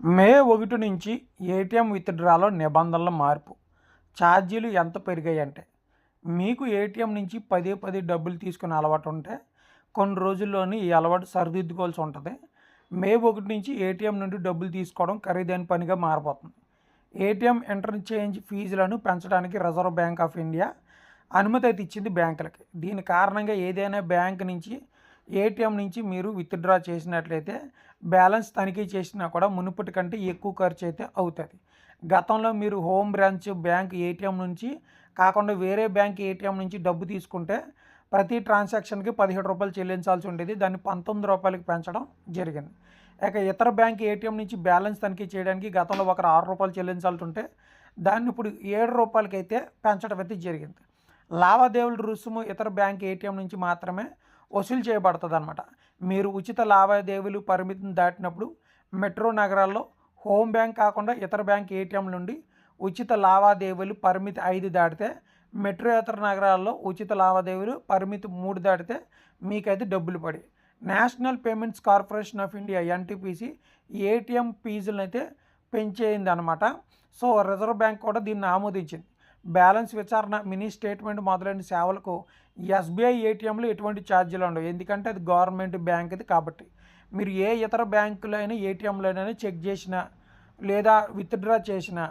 మే ఒకటి నుంచి ఏటీఎం విత్డ్రాలో నిబంధనల మార్పు. ఛార్జీలు ఎంత పెరిగాయి అంటే మీకు ఏటీఎం నుంచి పదే పదే డబ్బులు తీసుకునే అలవాటు ఉంటే కొన్ని రోజుల్లోనే ఈ అలవాటు సరిదిద్దుకోవాల్సి ఉంటుంది. మే ఒకటి నుంచి ఏటీఎం నుండి డబ్బులు తీసుకోవడం ఖరీదైన పనిగా మారిపోతుంది ఏటీఎం ఇంటర్చేంజ్ ఫీజులను పెంచడానికి రిజర్వ్ బ్యాంక్ ఆఫ్ ఇండియా అనుమతి అయితే ఇచ్చింది బ్యాంకులకి. దీని కారణంగా ఏదైనా బ్యాంక్ నుంచి ఏటీఎం నుంచి మీరు విత్డ్రా చేసినట్లయితే బ్యాలెన్స్ తనిఖీ చేసినా కూడా మునుపటి కంటే ఎక్కువ ఖర్చు అయితే అవుతుంది. గతంలో మీరు హోమ్ బ్రాంచ్ బ్యాంక్ ఏటీఎం నుంచి కాకుండా వేరే బ్యాంక్ ఏటీఎం నుంచి డబ్బు తీసుకుంటే ప్రతి ట్రాన్సాక్షన్కి పదిహేడు రూపాయలు చెల్లించాల్సి ఉండేది. దాన్ని పంతొమ్మిది రూపాయలకి పెంచడం జరిగింది. ఇక ఇతర బ్యాంక్ ఏటీఎం నుంచి బ్యాలెన్స్ తనిఖీ చేయడానికి గతంలో ఒకరు ఆరు రూపాయలు చెల్లించాల్సి ఉంటే దాన్ని ఇప్పుడు ఏడు రూపాయలకైతే పెంచడం అయితే జరిగింది. లావాదేవీల రుసుము ఇతర బ్యాంక్ ఏటీఎం నుంచి మాత్రమే వసూలు చేయబడుతుంది అనమాట మీరు ఉచిత లావాదేవీలు పరిమితిని దాటినప్పుడు మెట్రో నగరాల్లో హోమ్ బ్యాంక్ కాకుండా ఇతర బ్యాంక్ ఏటీఎం నుండి ఉచిత లావాదేవీలు పరిమితి ఐదు దాటితే మెట్రో ఇతర నగరాల్లో ఉచిత లావాదేవీలు పరిమితి మూడు దాటితే మీకైతే డబ్బులు పడి. National payments corporation of India NTPC ATM ఫీజులను అయితే పెంచేయింది అనమాట సో రిజర్వ్ బ్యాంక్ కూడా దీన్ని ఆమోదించింది. బ్యాలెన్స్ విచారణ మినీ స్టేట్మెంట్ మొదలైన సేవలకు ఎస్బీఐ ఏటీఎంలో ఎటువంటి ఛార్జీలు ఉండవు. ఎందుకంటే అది గవర్నమెంట్ బ్యాంక్ అది కాబట్టి. మీరు ఏ ఇతర బ్యాంకులో అయినా ఏటీఎంలోనైనా చెక్ చేసినా లేదా విత్డ్రా చేసినా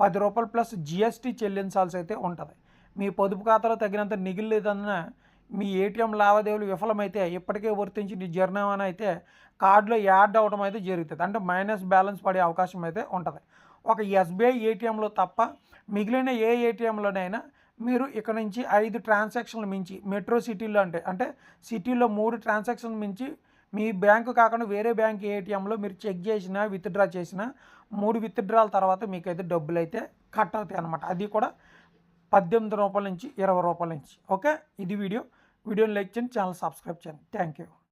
పది రూపాయలు ప్లస్ జిఎస్టీ చెల్లించాల్సి అయితే ఉంటుంది. మీ పొదుపు ఖాతాలో తగినంత నిగిలేదన్న మీ ఏటీఎం లావాదేవీలు విఫలమైతే ఇప్పటికే వర్తించి జరిమానా అయితే కార్డులో యాడ్ అవ్వడం అయితే జరుగుతుంది. అంటే మైనస్ బ్యాలెన్స్ పడే అవకాశం అయితే ఉంటుంది. ఒక ఎస్బీఐ ఏటీఎంలో తప్ప మిగిలిన ఏ ఏటీఎంలోనైనా మీరు ఇక్కడ నుంచి ఐదు ట్రాన్సాక్షన్లు మించి మెట్రో సిటీలో అంటే అంటే సిటీలో మూడు ట్రాన్సాక్షన్లు మించి మీ బ్యాంకు కాకుండా వేరే బ్యాంక్ ఏటీఎంలో మీరు చెక్ చేసినా విత్డ్రా చేసిన మూడు విత్డ్రాల తర్వాత మీకైతే డబ్బులు అయితే కట్ అవుతాయి అనమాట అది కూడా పద్దెనిమిది రూపాయల నుంచి ఇరవై రూపాయల నుంచి. ఓకే? ఇది వీడియో. వీడియోని లైక్ చేయండి ఛానల్ సబ్స్క్రైబ్ చేయండి. Thank you.